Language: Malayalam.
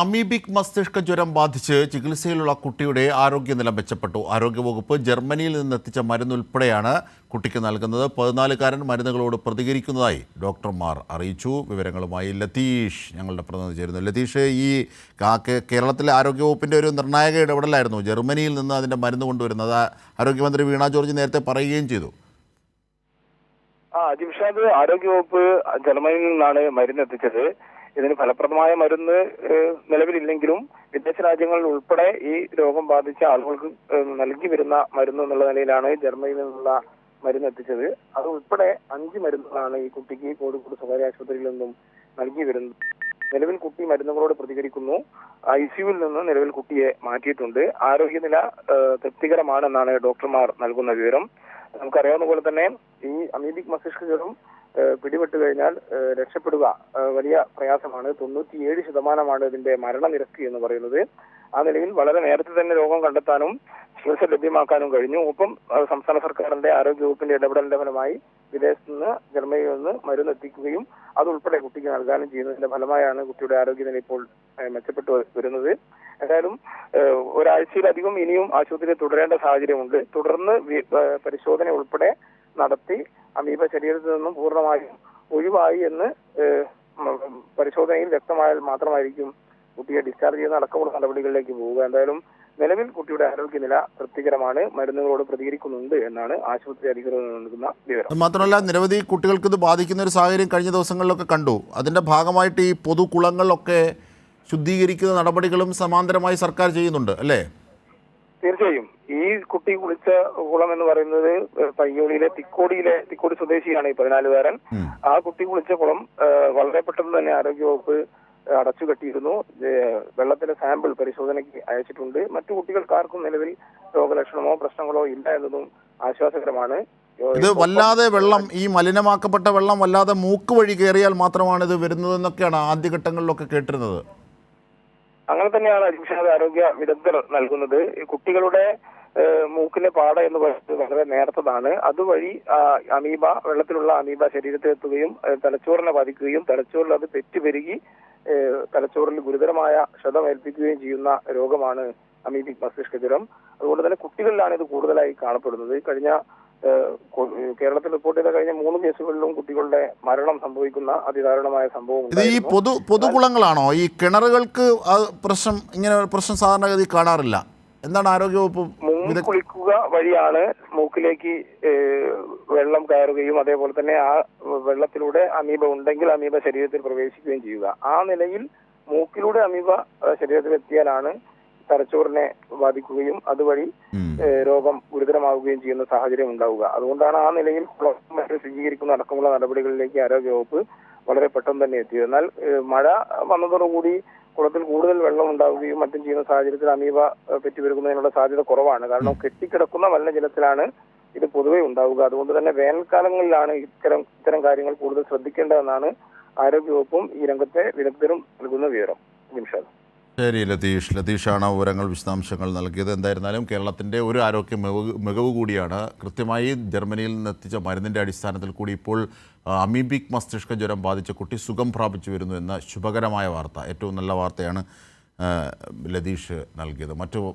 അമീബിക് മസ്തിഷ്ക ജ്വരം ബാധിച്ച് ചികിത്സയിലുള്ള കുട്ടിയുടെ ആരോഗ്യനില മെച്ചപ്പെട്ടു. ആരോഗ്യവകുപ്പ് ജർമ്മനിയിൽ നിന്ന് എത്തിച്ച മരുന്നുൾപ്പെടെയാണ് കുട്ടിക്ക് നൽകുന്നത്. പതിനാലുകാരൻ മരുന്നുകളോട് പ്രതികരിക്കുന്നതായി ഡോക്ടർമാർ അറിയിച്ചു. വിവരങ്ങളുമായി ലതീഷ് ഞങ്ങളുടെ പ്രതിനിധി ചേരുന്നു. ലതീഷ് ഈ കേരളത്തിലെ ആരോഗ്യവകുപ്പിന്റെ ഒരു നിർണായക ഇടപെടലായിരുന്നു. ജർമ്മനിയിൽ നിന്ന് അതിന്റെ മരുന്ന് കൊണ്ടുവരുന്നത് ആരോഗ്യമന്ത്രി വീണ ജോർജ് നേരത്തെ പറയുകയും ചെയ്തു. ആ ജിംഷാദ് ആരോഗ്യവകുപ്പ് ജർമ്മനിയിൽ നിന്നാണ് മരുന്ന് എത്തിച്ചത് ഇതിന് ഫലപ്രദമായ മരുന്ന് നിലവിലില്ലെങ്കിലും വിദേശ രാജ്യങ്ങളിൽ ഉൾപ്പെടെ ഈ രോഗം ബാധിച്ച ആളുകൾക്ക് നൽകി വരുന്ന മരുന്ന് എന്നുള്ള നിലയിലാണ് ജർമ്മനിയിൽ നിന്നുള്ള മരുന്ന് എത്തിച്ചത്. അത് ഉൾപ്പെടെ അഞ്ച് മരുന്നുകളാണ് ഈ കുട്ടിക്ക് കോഴിക്കോട് സ്വകാര്യ ആശുപത്രിയിൽ നിന്നും നൽകി വരുന്നത്. നിലവിൽ കുട്ടി മരുന്നുകളോട് പ്രതികരിക്കുന്നു. ഐ സിയുവിൽ നിന്ന് നിലവിൽ കുട്ടിയെ മാറ്റിയിട്ടുണ്ട്. ആരോഗ്യനില തൃപ്തികരമാണെന്നാണ് ഡോക്ടർമാർ നൽകുന്ന വിവരം. നമുക്കറിയാവുന്ന പോലെ തന്നെ ഈ അമീബിക് മസ്തിഷ്ക ജ്വരം ഏഹ്, പിടിപെട്ട് കഴിഞ്ഞാൽ രക്ഷപ്പെടുക വലിയ പ്രയാസമാണ്. തൊണ്ണൂറ്റിയേഴ് ശതമാനമാണ് ഇതിന്റെ മരണനിരക്ക് എന്ന് പറയുന്നത്. ആ നിലയിൽ വളരെ നേരത്തെ തന്നെ രോഗം കണ്ടെത്താനും ചികിത്സ ലഭ്യമാക്കാനും കഴിഞ്ഞു. ഒപ്പം സംസ്ഥാന സർക്കാരിന്റെ ആരോഗ്യവകുപ്പിന്റെ ഇടപെടലിന്റെ ഫലമായി വിദേശത്ത് നിന്ന് ജർമ്മനിയിൽ നിന്ന് മരുന്ന് എത്തിക്കുകയും അതുൾപ്പെടെ കുട്ടിക്ക് നൽകാനും ചെയ്യുന്നതിന്റെ ഫലമായാണ് കുട്ടിയുടെ ആരോഗ്യനില ഇപ്പോൾ മെച്ചപ്പെട്ടു വരുന്നത്. എന്തായാലും ഒരാഴ്ചയിലധികം ഇനിയും ആശുപത്രിയിൽ തുടരേണ്ട സാഹചര്യമുണ്ട്. തുടർന്ന് പരിശോധന ഉൾപ്പെടെ നടത്തി അമീബ ശരീരത്തിൽ നിന്നും പൂർണമായും ഒഴിവായി എന്ന് പരിശോധനയിൽ വ്യക്തമായാൽ മാത്രമായിരിക്കും കുട്ടിയെ ഡിസ്ചാർജ് ചെയ്യുന്ന അടക്കമുള്ള നടപടികളിലേക്ക് പോവുക. എന്തായാലും നിലവിൽ കുട്ടിയുടെ ആരോഗ്യനില തൃപ്തികരമാണ് മരുന്നുകളോട് പ്രതികരിക്കുന്നുണ്ട് എന്നാണ് ആശുപത്രി അധികൃതർ നൽകുന്ന വിവരം. മാത്രമല്ല നിരവധി കുട്ടികൾക്ക് ഇത് ബാധിക്കുന്ന ഒരു സാഹചര്യം കഴിഞ്ഞ ദിവസങ്ങളിലൊക്കെ കണ്ടു. അതിന്റെ ഭാഗമായിട്ട് ഈ പൊതുകുളങ്ങളിലൊക്കെ ശുദ്ധീകരിക്കുന്ന നടപടികളും സമാന്തരമായി സർക്കാർ ചെയ്യുന്നുണ്ട് അല്ലേ? തീർച്ചയായും. ഈ കുട്ടി കുളിച്ച കുളം എന്ന് പറയുന്നത് പയ്യോളിയിലെ തിക്കോടിയിലെ തിക്കോടി സ്വദേശിയാണ് ഈ പതിനാലുകാരൻ ആ കുട്ടി കുളിച്ച കുളം വളരെ പെട്ടെന്ന് തന്നെ ആരോഗ്യവകുപ്പ് അടച്ചു കെട്ടിയിരുന്നു. വെള്ളത്തിന്റെ സാമ്പിൾ പരിശോധനയ്ക്ക് അയച്ചിട്ടുണ്ട്. മറ്റു കുട്ടികൾക്കാർക്കും നിലവിൽ രോഗലക്ഷണമോ പ്രശ്നങ്ങളോ ഇല്ല എന്നതും ആശ്വാസകരമാണ്. ഇത് വല്ലാതെ വെള്ളം ഈ മലിനമാക്കപ്പെട്ട വെള്ളം വല്ലാതെ മൂക്ക് വഴി കയറിയാൽ മാത്രമാണ് ഇത് വരുന്നതെന്നൊക്കെയാണ് ആദ്യഘട്ടങ്ങളിലൊക്കെ കേട്ടിരുന്നത്. അങ്ങനെ തന്നെയാണ് അജിംഷാദ് ആരോഗ്യ വിദഗ്ധർ നൽകുന്നത്. ഈ കുട്ടികളുടെ മൂക്കിലെ പാട എന്ന് പറയുന്നത് വളരെ നേർത്തതാണ്. അതുവഴി അമീബ വെള്ളത്തിലുള്ള അമീബ ശരീരത്തിലെത്തുകയും എത്തുകയും തലച്ചോറിനെ ബാധിക്കുകയും തലച്ചോറിൽ അത് പെറ്റുപെരുകി തലച്ചോറിൽ ഗുരുതരമായ ക്ഷതമേൽപ്പിക്കുകയും ചെയ്യുന്ന രോഗമാണ് അമീബിക് മസ്തിഷ്ക ജ്വരം. അതുകൊണ്ട് തന്നെ കുട്ടികളിലാണ് ഇത് കൂടുതലായി കാണപ്പെടുന്നത്. കഴിഞ്ഞ കേരളത്തിൽ റിപ്പോർട്ട് ചെയ്ത കഴിഞ്ഞ മൂന്ന് കേസുകളിലും കുട്ടികളുടെ മരണം സംഭവിക്കുന്ന അതിദാരുണമായ സംഭവം ഇത് ഈ പൊതു പൊതുകുളങ്ങളാണോ? ഈ കിണറുകൾക്ക് പ്രശ്നം ഇങ്ങനെ പ്രശ്നം സാധാരണഗതി കാണാറില്ല. എന്താണ് ആരോഗ്യവകുപ്പ് മുങ്ങി കുളിക്കുക വഴിയാണ് മൂക്കിലേക്ക് വെള്ളം കയറുകയും അതേപോലെ തന്നെ ആ വെള്ളത്തിലൂടെ അമീബ ഉണ്ടെങ്കിൽ അമീബ ശരീരത്തിൽ പ്രവേശിക്കുകയും ചെയ്യുക. ആ നിലയിൽ മൂക്കിലൂടെ അമീബ എത്തിയാലാണ് തലച്ചോറിനെ ബാധിക്കുകയും അതുവഴി രോഗം ഗുരുതരമാവുകയും ചെയ്യുന്ന സാഹചര്യം ഉണ്ടാവുക. അതുകൊണ്ടാണ് ആ നിലയിൽ കുളം സ്വീകരിക്കുന്ന അടക്കമുള്ള നടപടികളിലേക്ക് ആരോഗ്യവകുപ്പ് വളരെ പെട്ടെന്ന് തന്നെ എത്തിയത്. എന്നാൽ മഴ വന്നതോടുകൂടി കുളത്തിൽ കൂടുതൽ വെള്ളം ഉണ്ടാവുകയും മറ്റും ചെയ്യുന്ന സാഹചര്യത്തിൽ അമീബ പെറ്റി വരുന്നതിനുള്ള സാധ്യത കുറവാണ്. കാരണം കെട്ടിക്കിടക്കുന്ന മലിനജലത്തിലാണ് ഇത് പൊതുവെ ഉണ്ടാവുക. അതുകൊണ്ട് തന്നെ വേനൽക്കാലങ്ങളിലാണ് ഇത്തരം ഇത്തരം കാര്യങ്ങൾ കൂടുതൽ ശ്രദ്ധിക്കേണ്ടതെന്നാണ് ആരോഗ്യവകുപ്പും ഈ രംഗത്തെ വിദഗ്ധരും നൽകുന്ന വിവരം. നിമിഷം. ശരി ലതീഷ്. ലതീഷാണ് വിവരങ്ങൾ വിശദാംശങ്ങൾ നൽകിയത്. എന്തായിരുന്നാലും കേരളത്തിന്റെ ഒരു ആരോഗ്യ മികവ് മികവ് കൂടിയാണ് കൃത്യമായി ജർമ്മനിയിൽ നിന്നെത്തിച്ച മരുന്നിന്റെ അടിസ്ഥാനത്തിൽ കൂടി ഇപ്പോൾ അമീബിക് മസ്തിഷ്ക ജ്വരം ബാധിച്ച കുട്ടി സുഖം പ്രാപിച്ചു വരുന്നു എന്ന ശുഭകരമായ വാർത്ത. ഏറ്റവും നല്ല വാർത്തയാണ് ലതീഷ് നൽകിയത്. മറ്റു